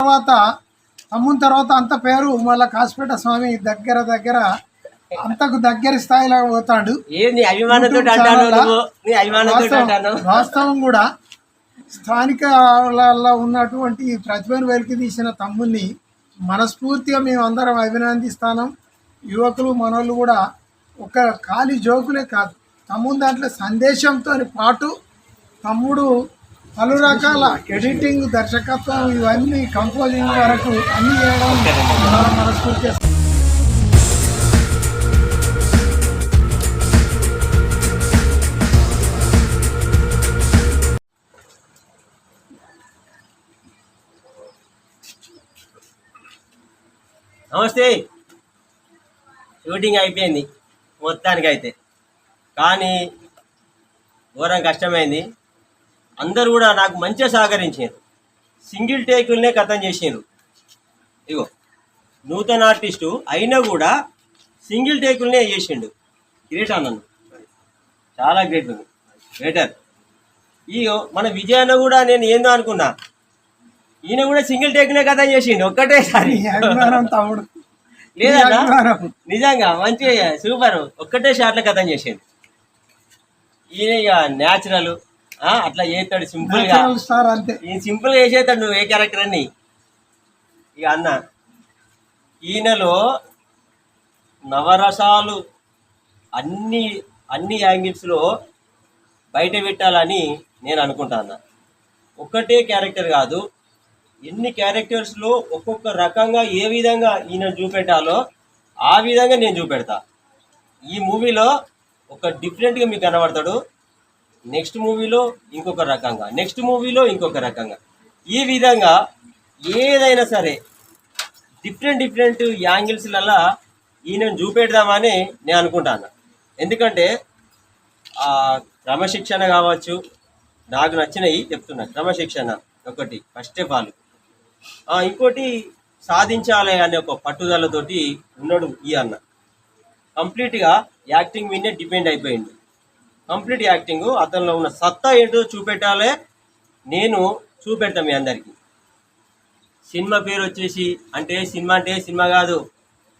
తర్వాత తమ్ముని తర్వాత అంత పేరు మళ్ళా కాసిపేట స్వామి దగ్గర దగ్గర అంతకు దగ్గర స్థాయిలో పోతాడు. వాస్తవం కూడా స్థానికలలో ఉన్నటువంటి ప్రతిభను వెలికి తీసిన తమ్ముని మనస్ఫూర్తిగా మేము అందరం అభినందిస్తాను. యువకులు మనోళ్ళు కూడా ఒక ఖాళీ జోకులే కాదు. తమ్ముడు దాంట్లో సందేశంతో పాటు తమ్ముడు పలు రకాల ఎడిటింగ్ దర్శకత్వం ఇవన్నీ కంపోజింగ్ వరకు అన్ని చేయడం నమస్తే. షూటింగ్ అయిపోయింది. మొత్తానికి అయితే కానీ ఘోరం కష్టమైంది. అందరూ కూడా నాకు మంచిగా సహకరించారు సింగిల్ టేకుల్నే కథం చేసిండ్రు ఇగో నూతన ఆర్టిస్టు అయినా కూడా సింగిల్ టేకుల్నే చేసిండు. గ్రేట్ అన్నాను చాలా గ్రేట్ ఉంది బెటర్ ఈ మన విజయాన్న కూడా నేను ఏందో అనుకున్నా. ఈయన కూడా సింగిల్ టేక్నే కథ చేసిండు ఒక్కటేసారి. తమ్ముడు. లేదన్నా. నిజంగా మంచి సూపర్. ఒక్కటే షాట్ల కథం చేసిండు. ఈయన ఇక న్యాచురల్ అట్లా చేస్తాడు సింపుల్గా. ఈయన సింపుల్గా చేసేస్తాడు నువ్వు ఏ క్యారెక్టర్ అని. ఇక అన్న ఈయనలో నవరసాలు అన్ని అన్ని యాంగిల్స్లో బయట పెట్టాలని నేను అనుకుంటా అన్న. ఒక్కటే క్యారెక్టర్ కాదు ఎన్ని క్యారెక్టర్స్లో ఒక్కొక్క రకంగా ఏ విధంగా ఈయన చూపెట్టాలో ఆ విధంగా నేను చూపెడతా. ఈ మూవీలో ఒక డిఫరెంట్గా మీకు కనబడతాడు. నెక్స్ట్ మూవీలో ఇంకొక రకంగా నెక్స్ట్ మూవీలో ఇంకొక రకంగా. ఈ విధంగా ఏదైనా సరే డిఫరెంట్ డిఫరెంట్ యాంగిల్స్లలో ఈయనను చూపెడదామని నేను అనుకుంటాను. ఎందుకంటే క్రమశిక్షణ కావచ్చు నాకు నచ్చినవి చెప్తున్నా. క్రమశిక్షణ ఒకటి ఫస్ట్ ఆఫ్ ఆల్ ఇంకోటి సాధించాలి అనే ఒక పట్టుదలతోటి ఉన్నాడు ఈ అన్న. కంప్లీట్గా యాక్టింగ్ మీదే డిపెండ్ అయిపోయింది కంప్లీట్ యాక్టింగ్ అతనిలో ఉన్న సత్తా ఏంటో చూపెట్టాలే. నేను చూపెడతా మీ అందరికీ. సినిమా పేరు వచ్చేసి అంటే సినిమా అంటే సినిమా కాదు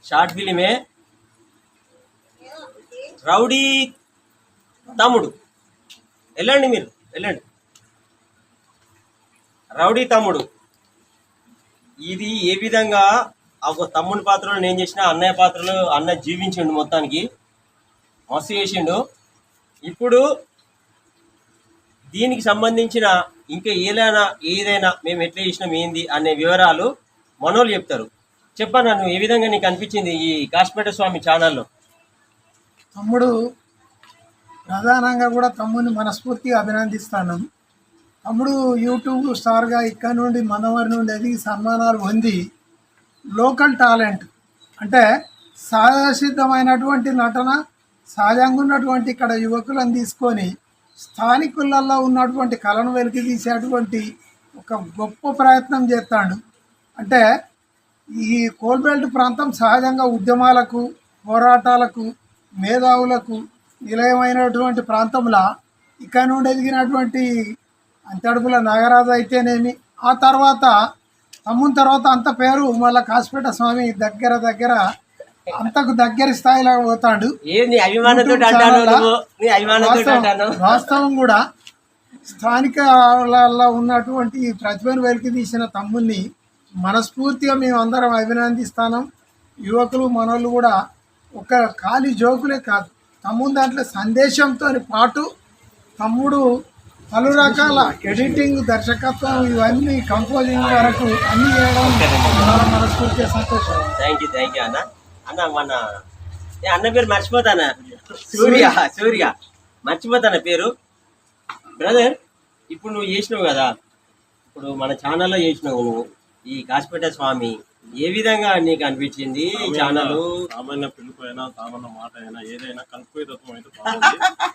షార్ట్ ఫిలిమే. రౌడీ తమ్ముడు. వెళ్ళండి మీరు వెళ్ళండి. రౌడీ తమ్ముడు. ఇది ఏ విధంగా ఒక తమ్ముడి పాత్రలో నేను చేసిన అన్నయ్య పాత్రలో అన్న జీవించిండు మొత్తానికి. మస్తు చేసిండు. ఇప్పుడు దీనికి సంబంధించిన ఇంకా ఏదైనా ఏదైనా మేము ఎట్లా చేసినాం ఏంది అనే వివరాలు మనోళ్ళు చెప్తారు. చెప్పా నన్ను ఏ విధంగా నీకు అనిపించింది ఈ కాశ్మీర స్వామి ఛానల్లో? తమ్ముడు ప్రధానంగా కూడా తమ్ముడిని మనస్ఫూర్తిగా అభినందిస్తాను. తమ్ముడు యూట్యూబ్ స్టార్గా ఇక్కడ నుండి మనవరి నుండి ఎదిగి సన్మానాలు పొంది లోకల్ టాలెంట్ అంటే సహజసిద్ధమైనటువంటి నటన సహజంగా ఉన్నటువంటి ఇక్కడ యువకులను తీసుకొని స్థానికులలో ఉన్నటువంటి కళను వెలికి తీసేటువంటి ఒక గొప్ప ప్రయత్నం చేస్తాడు. అంటే ఈ కోల్బెల్ట్ ప్రాంతం సహజంగా ఉద్యమాలకు పోరాటాలకు మేధావులకు నిలయమైనటువంటి ప్రాంతంలో ఇక్కడ నుండి ఎదిగినటువంటి అంతడుపుల నాగరాజు అయితేనేమి ఆ తర్వాత తమ్ముని తర్వాత అంత పేరు మళ్ళీ కాసిపేట స్వామి దగ్గర దగ్గర అంతకు దగ్గర స్థాయిలో పోతాడు. వాస్తవం కూడా స్థానికలలో ఉన్నటువంటి ప్రతిభను వెలికి తీసిన తమ్ముని మనస్ఫూర్తిగా మేము అందరం అభినందిస్తాను. యువకులు మనోళ్ళు కూడా ఒక ఖాళీ జోకులే కాదు. తమ్ముడు దాంట్లో సందేశంతో పాటు తమ్ముడు పలు రకాల ఎడిటింగ్ దర్శకత్వం ఇవన్నీ కంపోజింగ్ వరకు అన్ని చేయడం మన మనస్ఫూర్తిగా సంతోషం. థ్యాంక్ యూ థ్యాంక్ యూ అన్న. అన్న మన అన్న పేరు మర్చిపోతానా? సూర్య సూర్య. మర్చిపోతానా పేరు? బ్రదర్ ఇప్పుడు నువ్వు చేసినావు కదా. ఇప్పుడు మన ఛానల్లో చేసినావు నువ్వు. ఈ కాసిపేట స్వామి ఏ విధంగా నీకు అనిపించింది ఈ ఛానల్? సామాన్య పిలుపు అయినా సామాన్య మాట అయినా ఏదైనా కలుపుకోయే తత్వం అయితే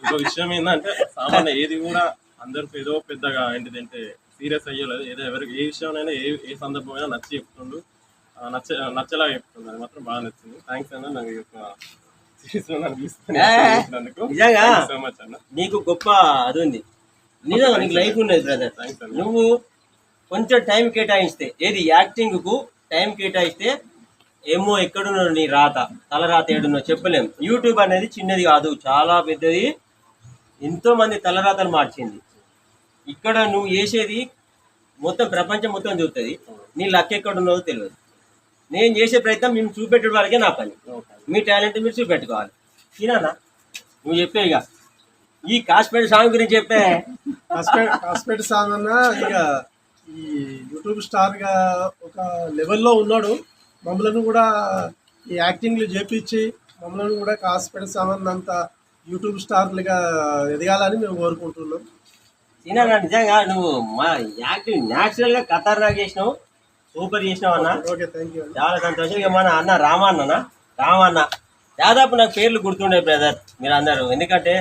ఇంకో విషయం ఏంటంటే సామాన్య ఏది కూడా అందరికి ఏదో పెద్దగా ఏంటిదంటే సీరియస్ అయ్యలేదు ఏదో ఎవరికి ఏ విషయంలో ఏ ఏ సందర్భమైనా నచ్చి చెప్తుండు. ఆ, నచ్చ నచ్చలా చెప్తుంది అది మాత్రం బాగా నచ్చింది. థ్యాంక్స్ అన్న నాకు ఈ యొక్క. నిజంగా? అన్న. నీకు గొప్ప అది ఉంది. నిజంగా నీకు లైఫ్ ఉన్నది బ్రదర్ థ్యాంక్స్ అన్న. నువ్వు కొంచెం టైం కేటాయిస్తే ఏది యాక్టింగ్కు టైం కేటాయిస్తే ఏమో ఎక్కడున్నాడు నీ రాత? తల రాత ఏడున్నో చెప్పలేం. యూట్యూబ్ అనేది చిన్నది కాదు చాలా పెద్దది. ఎంతో మంది తలరాతలు మార్చింది. ఇక్కడ నువ్వు చేసేది మొత్తం ప్రపంచం మొత్తం చూస్తుంది నీ లక్ ఎక్కడ ఉన్నదో తెలియదు. నేను చేసే ప్రయత్నం మేము చూపెట్టే వరకే నా పని. మీ టాలెంట్ మీరు చూపెట్టుకోవాలి. తినానా? నువ్వు చెప్పే ఇక. ఈ కాశ్మీర్ సాంగ్ గురించి చెప్పే. కాస్పేట్ కాస్పేట్ సాంగ్ అన్న ఇక ఈ యూట్యూబ్ స్టార్గా ఒక లెవెల్లో ఉన్నాడు. మమ్మల్ని కూడా ఈ యాక్టింగ్లు చేపించి మమ్మల్ని కూడా కాస్పేట్ సాంగ్ అంత యూట్యూబ్ స్టార్లుగా ఎదగాలని మేము కోరుకుంటున్నాం. తినానా? నిజంగా నువ్వు మా యాక్టింగ్ న్యాచురల్గా ఖతర్నాక్ చేసినావు సూపర్ చేసినావు అన్న ఓకే థ్యాంక్ యూ చాలా సంతోషం. ఇక మన అన్న రామన్ననా? రామన్న. దాదాపు నాకు పేర్లు గుర్తుండే బ్రదర్ మీరు అందరూ ఎందుకంటే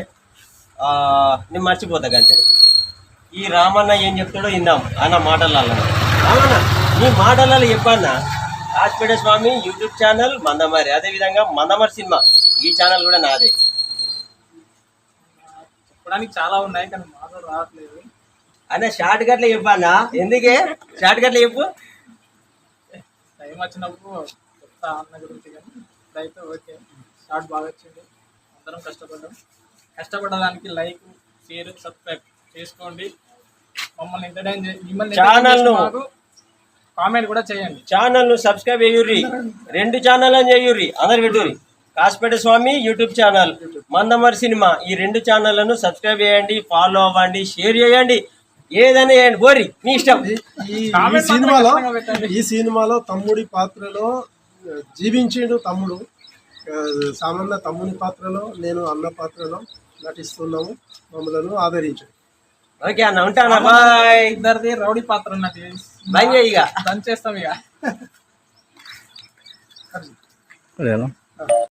నేను మర్చిపోతా గంటే ఈ రామన్న ఏం చెప్తాడో ఇందాం అన్న మాటలలో రామన్న నీ మాటలలో చెప్పన్న. హాస్పిట స్వామి యూట్యూబ్ ఛానల్ మందమారి. అదేవిధంగా మందమారి సినిమా ఈ ఛానల్ కూడా నాదే. చెప్పడానికి చాలా ఉన్నాయి కానీ మాటలు రావట్లేదు. అన్న షార్ట్ కట్లు చెప్పన్నా. ఎందుకే? షార్ట్ కట్లు చెప్పు. టైం వచ్చినప్పుడు చెప్తా అన్న గురించి కానీ ఇప్పుడైతే ఓకే. స్టార్ట్ బాగా వచ్చింది. అందరం కష్టపడ్డాం. కష్టపడడానికి లైక్ షేర్ సబ్స్క్రైబ్ చేసుకోండి. మమ్మల్ని ఎంటర్టైన్ మిమ్మల్ని ను. కామెంట్ కూడా చేయండి. ఛానల్ను సబ్స్క్రైబ్ చేయుర్రి. రెండు ఛానల్ అని చేయుర్రి. అందరు పెట్టుర్రి Kasipet Swamy YouTube channel Mandamarri cinema. ఈ రెండు ఛానళ్ళను సబ్స్క్రైబ్ చేయండి ఫాలో అవ్వండి షేర్ చేయండి. ఏదైనా చేయండి. బోరి మీ ఇష్టం. ఈ- సినిమాలో. ఈ సినిమాలో తమ్ముడి పాత్రలో జీవించిండు తమ్ముడు. సామాన్య తమ్ముని పాత్రలో నేను అన్న పాత్రలో నటిస్తున్నాము. మమ్మల్ని ఆదరించు. ఓకే అన్న ఉంటానా? బాయ్. ఇద్దరిది రౌడీ పాత్ర ఉన్నది బాయ్ చేయి ఇక. దంచేస్తాం ఇక.